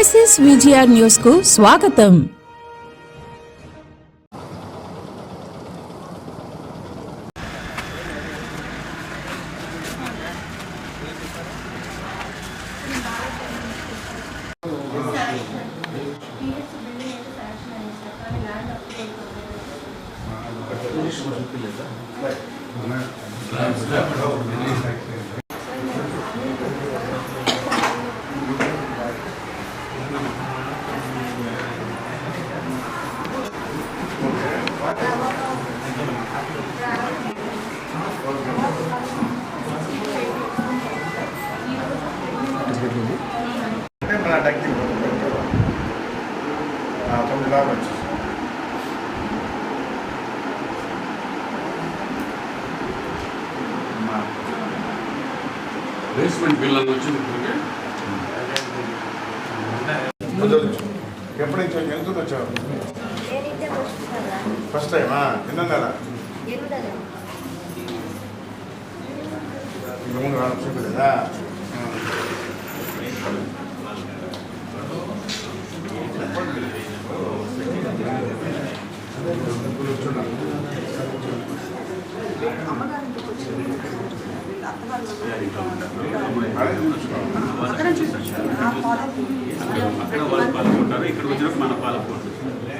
SS VGR news కు స్వాగతం అంటే మన డక్కి తొమ్మిది దాకా వచ్చేసి బేస్మెంట్ బిల్ అని వచ్చింది ఇప్పటికే. ఎప్పటి నుంచి? ఎంత వచ్చావు? ఫస్ట్ టైమా ఎన్న నెల ఎరుదల ఇంక ముందు రావడం చూపలేదా అక్కడ వాళ్ళు పాల్గొంటారు ఇక్కడ వచ్చినప్పుడు మన పాల్గొంటారు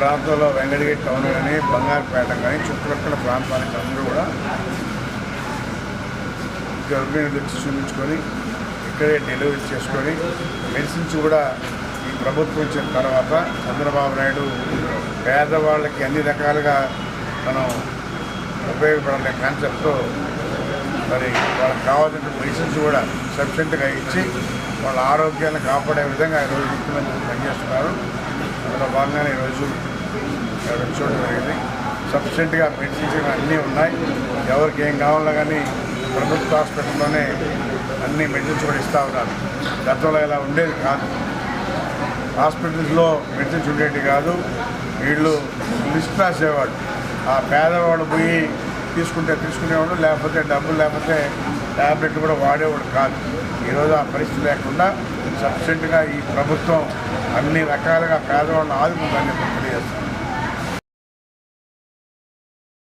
ప్రాంతంలో వెంకటగిరి టౌన్ కానీ బంగారుపేట కానీ చుట్టుపక్కల ప్రాంతానికి అందరూ కూడా గర్భిణీలు వచ్చి చూపించుకొని ఇక్కడే డెలివరీ చేసుకొని మెడిసిన్స్ కూడా ఈ ప్రభుత్వం వచ్చిన తర్వాత చంద్రబాబు నాయుడు పేదవాళ్ళకి అన్ని రకాలుగా మనం ఉపయోగపడాలనే కాన్సెప్ట్తో మరి వాళ్ళకి కావాల్సిన మెడిసిన్స్ కూడా సఫిషియెంట్గా ఇచ్చి వాళ్ళ ఆరోగ్యాన్ని కాపాడే విధంగా ఈరోజు ముఖ్యమంత్రి పనిచేస్తున్నారు. అందులో భాగంగానే ఈరోజు ఇక్కడ చూడడం జరిగింది. సఫిషియెంట్గా మెడిసిన్స్ అన్నీ ఉన్నాయి. ఎవరికి ఏం కావాలన్నా కానీ ప్రభుత్వ హాస్పిటల్లోనే అన్ని మెడిసిన్స్ కూడా ఇస్తూ ఉన్నారు. గతంలో ఇలా ఉండేది కాదు. హాస్పిటల్స్లో మెడిసిన్స్ ఉండేవి కాదు. వీళ్ళు లిస్ట్ రాసేవాడు ఆ పేదవాడు పోయి తీసుకుంటే తీసుకునేవాడు లేకపోతే డబ్బులు లేకపోతే ట్యాబ్లెట్ కూడా వాడేవాడు కాదు. ఈరోజు ఆ పరిస్థితి లేకుండా సఫిషియెంట్గా ఈ ప్రభుత్వం అన్ని రకాలుగా పేదవాళ్ళని ఆదుకుందని తెలియజేస్తున్నాను.